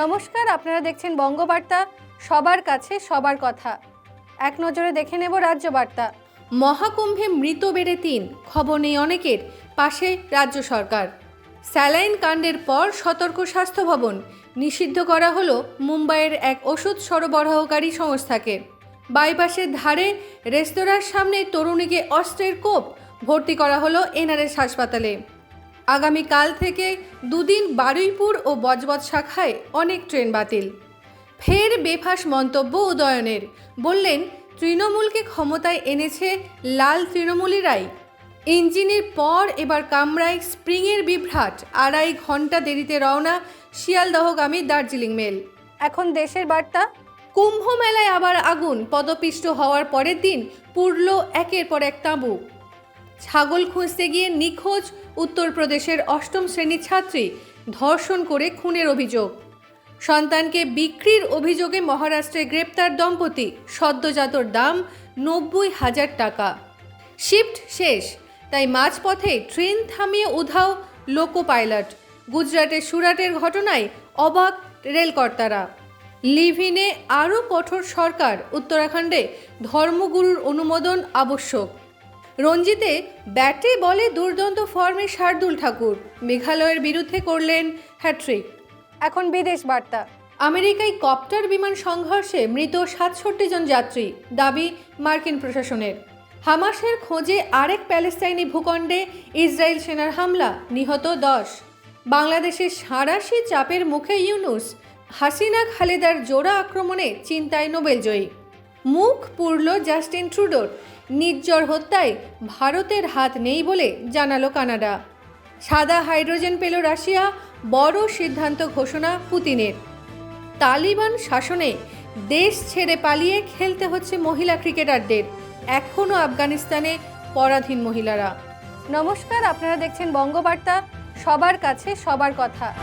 নমস্কার, আপনারা দেখছেন বঙ্গবার্তা। সবার কাছে সবার কথা। এক নজরে দেখে নেব রাজ্য বার্তা মহাকুম্ভে মৃত বেড়ে তিন, খবর নেই অনেকের, পাশে রাজ্য সরকার। স্যালাইন কাণ্ডের পর সতর্ক স্বাস্থ্য ভবন, নিষিদ্ধ করা হলো মুম্বাইয়ের এক ওষুধ সরবরাহকারী সংস্থাকে। বাইপাসের ধারে রেস্তোরাঁর সামনে তরুণীকে অস্ত্রের কোপ, ভর্তি করা হলো এনআরএস হাসপাতালে। আগামীকাল থেকে দুদিন বারুইপুর ও বজবজ শাখায় অনেক ট্রেন বাতিল। ফের বেফাস মন্তব্য উদয়নের। বললেন তৃণমূলকে ক্ষমতায় এনেছে লাল তৃণমূলীরাই ইঞ্জিনের পর এবার কামরায় স্প্রিংয়ের বিভ্রাট। আড়াই ঘণ্টা দেরিতে রওনা শিয়ালদহগামী দার্জিলিং মেল। এখন দেশের বার্তা? কুম্ভ মেলায় আবার আগুন। পদপিষ্ট হওয়ার পরের দিন পুরল একের পর এক তাঁবু। ছাগল খুঁজতে গিয়ে নিখোঁজ উত্তরপ্রদেশের অষ্টম শ্রেণির ছাত্রী ধর্ষণ করে খুনের অভিযোগ। সন্তানকে বিক্রির অভিযোগে মহারাষ্ট্রে গ্রেপ্তার দম্পতি। সদ্যজাতর দাম নব্বই হাজার টাকা। শিফট শেষ, তাই মাঝপথে ট্রেন থামিয়ে উধাও লোকো পাইলট গুজরাটের সুরাটের ঘটনায় অবাক রেলকর্তারা। লিভিনে আরও কঠোর সরকার, উত্তরাখণ্ডে ধর্মগুরুর অনুমোদন আবশ্যক। রঞ্জিতে ব্যাটে বলে দুর্দান্ত ফর্মে শার্দুল ঠাকুর। মেঘালয়ের বিরুদ্ধে করলেন হ্যাট্রিক এখন বিদেশ বার্তা। আমেরিকায় কপ্টার বিমান সংঘর্ষে মৃত সাতষট্টি জন যাত্রী দাবি মার্কিন প্রশাসনের। হামাসের খোঁজে আরেক প্যালেস্তাইনি ভূখণ্ডে ইসরায়েল সেনার হামলা নিহত দশ। বাংলাদেশের সাঁড়াশি চাপের মুখে ইউনুস হাসিনা খালেদার জোড়া আক্রমণে চিন্তায় নোবেলজয়ী। মুখ পুরল জাস্টিন ট্রুডোর। নির্জর হত্যায় ভারতের হাত নেই বলে জানালো কানাডা। সাদা হাইড্রোজেন পেল রাশিয়া, বড় সিদ্ধান্ত ঘোষণা পুতিনের। তালিবান শাসনে দেশ ছেড়ে পালিয়ে খেলতে হচ্ছে মহিলা ক্রিকেটারদের। এখনও আফগানিস্তানে পরাধীন মহিলারা। নমস্কার, আপনারা দেখছেন বঙ্গবার্তা। সবার কাছে সবার কথা।